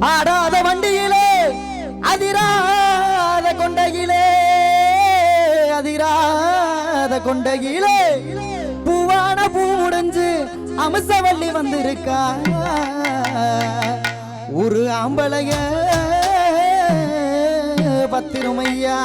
ஆடாத வண்டியிலே அதிராத கொண்டையிலே அதிராத கொண்டையிலே. பூவான பூ முடிஞ்சு அம்சவள்ளி வந்திருக்கா. ஒரு ஆம்பளைய பத்திரமையா.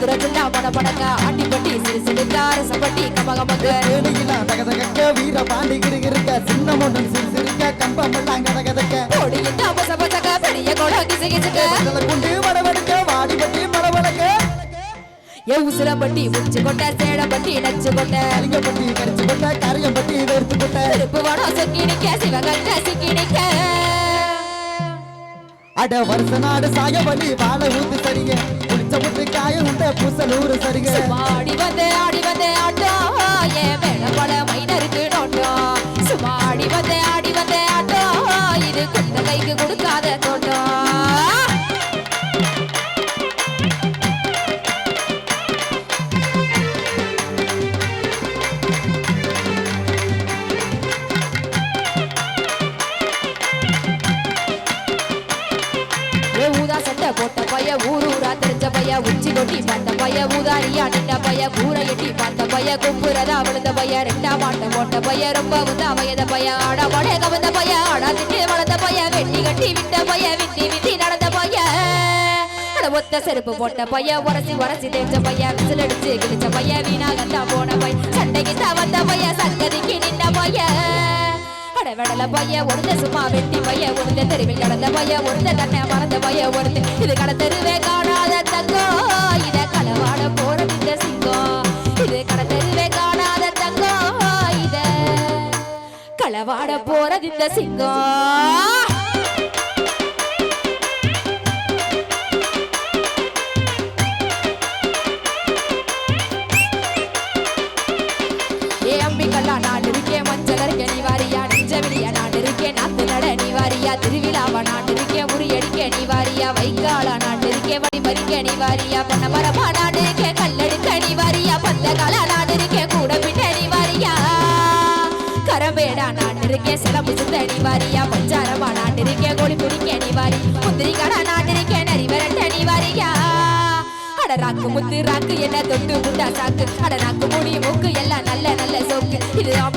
கலகலக்க மதுரை ஜில்லா படபடக்க ஆட்டி பட்டி சிறு சிறுக்க அரசப்பட்டி கமகமக்க தேனியில தகதகக்க வீர பாண்டி கிருகிருக்க சின்ன மொண்டன் சிரிசிருக்க கம்பம் எல்லாம் கதகதக்க. பொடியின் பச பசக்க பெரிய கோட கிசு கிசுக்க. குண்டு வடவடுக்க வாடி பட்டி மடவடக்க என் உசிரம்பட்டி முச்சு கொட்ட சேடப்பட்டி நச்சு கொட்ட. கலிங்கப்பட்டி கடிச்சு கொட்ட கரியம்பட்டி வெறுத்து கொட்ட. திருப்பு வடம் சொக்கி நிக்க சிக்கி நிக்க. அட வருஷ நாடு சாயவழி வாழ ஊத்து சரிங்க. குளிச்ச காய உண்ட புசலூர் சரிங்க ஆடி வந்து ஆடி வந்து ஆட்டோ ஏ மேல பல மைனருக்கு நோட்டோ சும்மா ஆடி வந்து ஆடி வந்து ஆட்டோ இது குந்த கைக்கு கொடுக்காத தோட்டம் பய ஊரூரா தெரிஞ்ச பய உச்சி கொட்டி பார்த்த பய ஊதாரியா நின்ன பய ஊரை எட்டி பார்த்த பய கும்புறதா விழுந்த பய ரெண்டா மாட்ட போட்ட பய ரொம்ப உதா வயத பய ஆடா படைய கவந்த பய ஆடா திட்டு வளர்ந்த பய வெட்டி கட்டி விட்ட பய விட்டி விட்டி நடந்த பய. ஒத்த செருப்பு போட்ட பைய உரசி உரசி தேய்ச்ச பைய விசில் அடிச்சு கிழிச்ச பைய வீணாக தான் போன பைய சண்டைக்கு தான் வந்த பைய சங்கதிக்கு நின்ன பைய. அட வெடல பைய ஒருத்த சும்மா வெட்டி பைய ஒருத்த தெருவில் நடந்த பைய ஒருத்த தன்னை இது கடை தெருவே காணாத தங்கோ. இத களவாட போற இந்த சிங்கம் இது கடை தெருவே காணாத தங்கோ. இத களவாட போறது இந்த சிங்கம் ஏ அம்பிகல்லா நான் இருக்கேன் மஞ்சள் இருக்கேன் நீ வாரியா? நெஞ்சமிலிய நான் இருக்கேன் நாத்து நட நீ வாரியா? திருவிழாவா நான் இருக்கேன் இருக்கேன் வழி மறிக்க நீ வாரியா பண்ண கல்லெடுக்க நீ வாரியா பந்த காலா கூட பின்ன நீ கரம்பேடா நான் இருக்கேன் சிலம்பு சுத்த நீ பஞ்சாரமா நான் இருக்கேன் கோழி பிடிக்க நீ முந்திரி கடா நான் இருக்கேன் நரி விரட்ட நீ அட ராக்கு முத்து ராக்கு என்ன தொட்டு முட்டா சாக்கு அட நாக்கு முடி மூக்கு எல்லாம் நல்ல நல்ல சோக்கு. இதுதான்